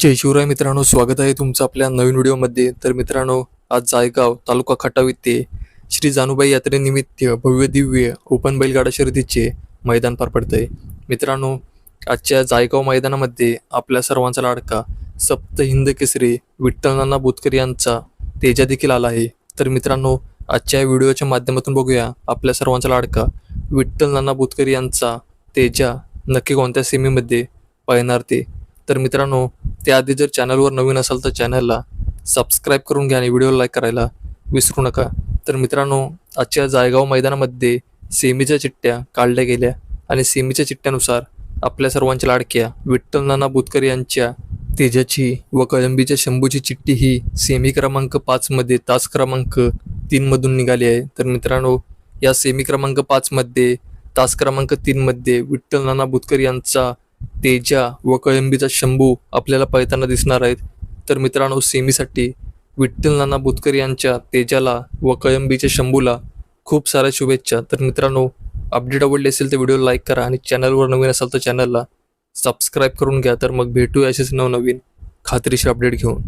जय शिवराय मित्रांनो स्वागत आहे तुमचं आपल्या नवीन व्हिडिओमध्ये. तर मित्रांनो आज जायगाव तालुका खटाव येथे श्री जानूबाई यात्रेनिमित्त भव्य दिव्य ओपन बैलगाडा शर्यतीचे मैदान पार पडतंय. मित्रांनो आजच्या जायगाव मैदानामध्ये आपल्या सर्वांचा लाडका सप्त हिंद केसरी विठ्ठल नाना बुतकर यांचा तेजा देखील आला आहे. तर मित्रांनो आजच्या व्हिडिओच्या माध्यमातून बघूया आपल्या सर्वांचा लाडका विठ्ठल नाना बुतकर यांचा तेजा नक्की कोणत्या सेमीमध्ये पाहणार ते? तर मित्रांनो त्याआधी जर चॅनलवर नवीन असाल तर चॅनलला सबस्क्राईब करून घ्या आणि व्हिडिओ लाईक करायला विसरू नका. तर मित्रांनो आजच्या जायगाव मैदानामध्ये सेमीच्या चिठ्ठ्या काढल्या गेल्या आणि सेमीच्या चिठ्ठ्यानुसार आपल्या सर्वांच्या लाडक्या विठ्ठल नाना बुतकर यांच्या तेजाची व कळंबीच्या शंभूची चिठ्ठी ही सेमी क्रमांक पाचमध्ये तास क्रमांक तीनमधून निघाली आहे. तर मित्रांनो या सेमी क्रमांक पाचमध्ये तास क्रमांक तीनमध्ये विठ्ठल नाना बुतकर यांचा तेजा व कळंबीचा शंभू आपल्याला पळताना दिसणार आहेत. तर मित्रांनो सेमीसाठी विठ्ठल नाना बुतकर यांच्या तेजाला व कळंबीच्या शंभूला खूप साऱ्या शुभेच्छा. तर मित्रांनो अपडेट आवडली असेल तर व्हिडिओ लाईक करा आणि चॅनलवर नवीन असाल तर चॅनलला सबस्क्राईब करून घ्या. तर मग भेटूया असेच नवनवीन खात्रीशीर अपडेट घेऊन.